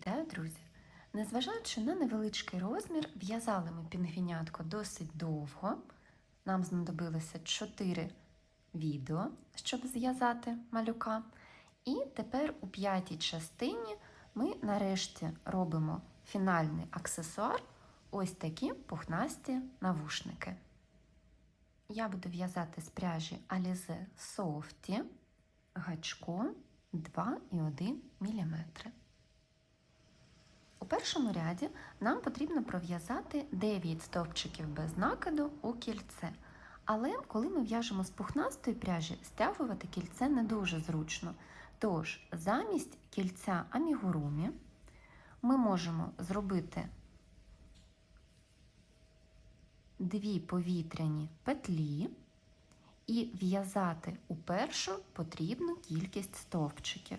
Вітаю, друзі! Незважаючи на невеличкий розмір, в'язали ми пінгвінятко досить довго. Нам знадобилося 4 відео, щоб зв'язати малюка. І тепер у п'ятій частині ми нарешті робимо фінальний аксесуар ось такі пухнасті навушники. Я буду в'язати з пряжі Alize Softy гачком 2,1 мм. У першому ряді нам потрібно пров'язати 9 стовпчиків без накиду у кільце. Але коли ми в'яжемо з пухнастої пряжі, стягувати кільце не дуже зручно. Тож, замість кільця амігурумі ми можемо зробити дві повітряні петлі і в'язати у першу потрібну кількість стовпчиків.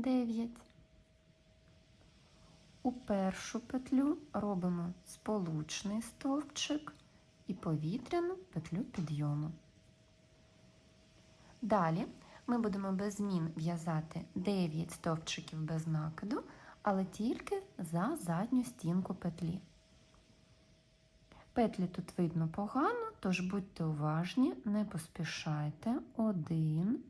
9. У першу петлю робимо сполучний стовпчик і повітряну петлю підйому. Далі ми будемо без змін в'язати 9 стовпчиків без накиду, але тільки за задню стінку петлі. Петлі тут видно погано, тож будьте уважні, не поспішайте. Один.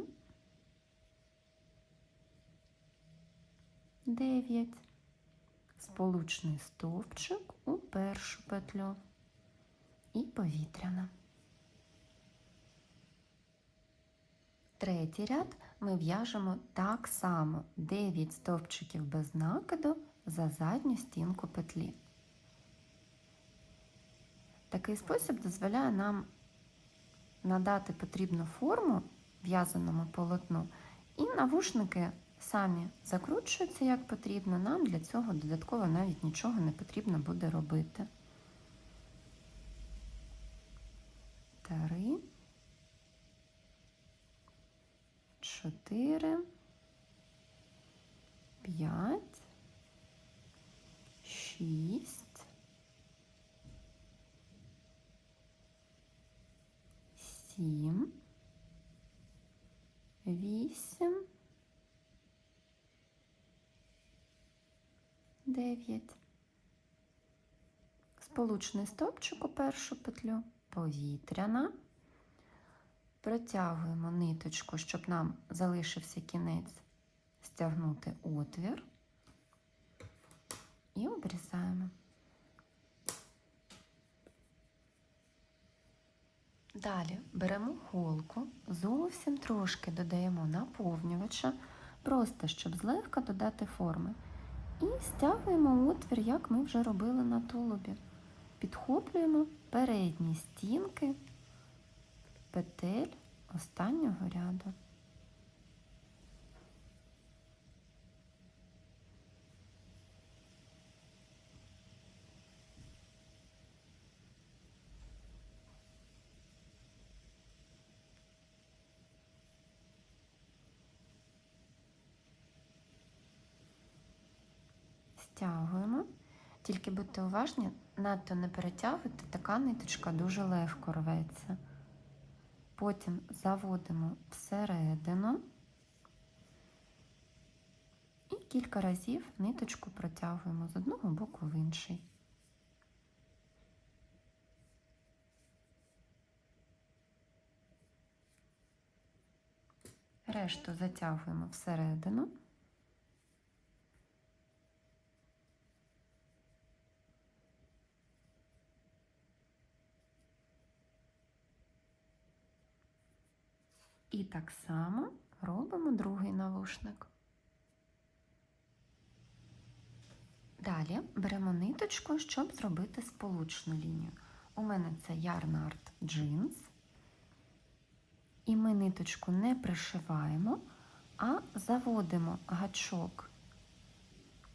9. Сполучний стовпчик у першу петлю і повітряна. Третій ряд ми в'яжемо так само 9 стовпчиків без накиду за задню стінку петлі. Такий спосіб дозволяє нам надати потрібну форму в'язаному полотну і навушники самі закручуються як потрібно, нам для цього додатково навіть нічого не потрібно буде робити. Три, чотири, п'ять, шість, сім, вісім. 9. Сполучний стовпчик у першу петлю, повітряна. Протягуємо ниточку, щоб нам залишився кінець стягнути отвір і обрізаємо. Далі беремо голку, зовсім трошки додаємо наповнювача, просто щоб злегка додати форми. І стягуємо отвір, як ми вже робили на тулубі. Підхоплюємо передні стінки петель останнього ряду. перетягуємо. Тільки будьте уважні, надто не перетягуйте, така ниточка дуже легко рветься. Потім заводимо всередину і кілька разів ниточку протягуємо з одного боку в інший. Решту затягуємо всередину. І так само робимо другий навушник. Далі беремо ниточку, щоб зробити сполучну лінію. У мене це Art Jeans. І ми ниточку не пришиваємо, а заводимо гачок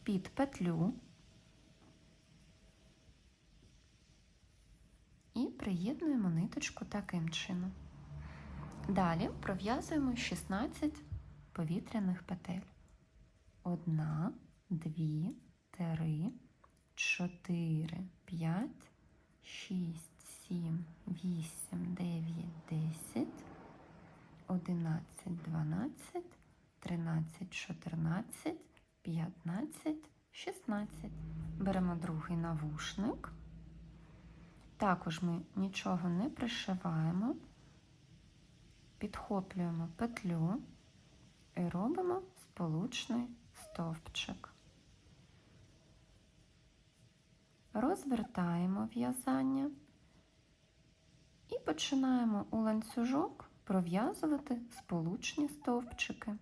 під петлю і приєднуємо ниточку таким чином. Далі пров'язуємо 16 повітряних петель. Одна, дві, три, чотири, п'ять, шість, сім, вісім, дев'ять, десять, одинадцять, дванадцять, тринадцять, чотирнадцять, п'ятнадцять, шістнадцять. Беремо другий навушник. Також ми нічого не пришиваємо підхоплюємо петлю і робимо сполучний стовпчик. Розвертаємо в'язання і починаємо у ланцюжок пров'язувати сполучні стовпчики.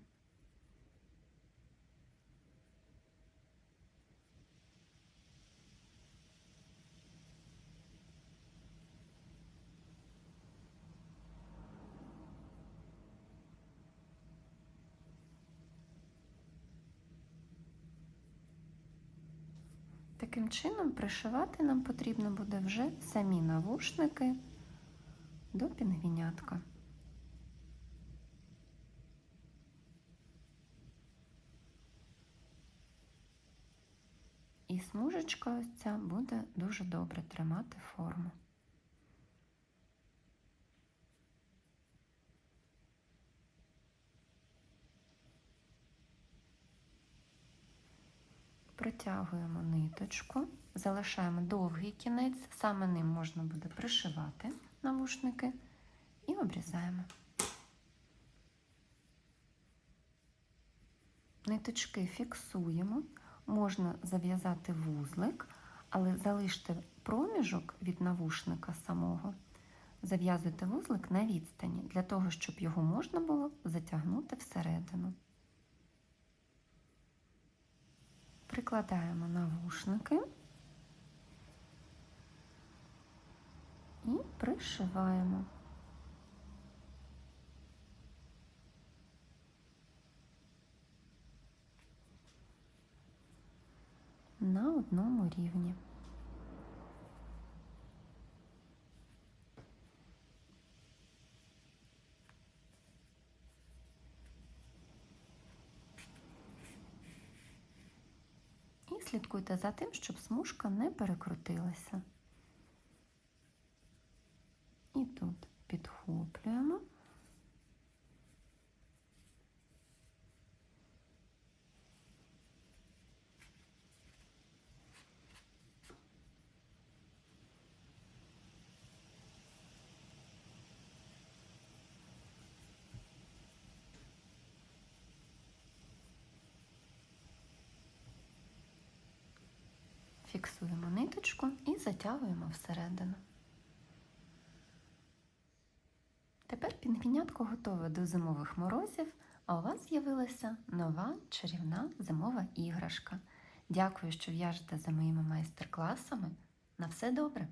Таким чином пришивати нам потрібно буде вже самі навушники до пінгвінятка. І смужечка ось ця буде дуже добре тримати форму. Протягуємо ниточку, залишаємо довгий кінець, саме ним можна буде пришивати навушники і обрізаємо. Ниточки фіксуємо, можна зав'язати вузлик, але залиште проміжок від навушника самого, зав'язуйте вузлик на відстані, для того, щоб його можна було затягнути всередину. Прикладаємо навушники і пришиваємо. На одному рівні. Слідкуйте за тим, щоб смужка не перекрутилася. І тут підхоплюємо. Фіксуємо ниточку і затягуємо всередину. Тепер пінгвінятко готове до зимових морозів, а у вас з'явилася нова чарівна зимова іграшка. Дякую, що в'яжете за моїми майстер-класами. На все добре!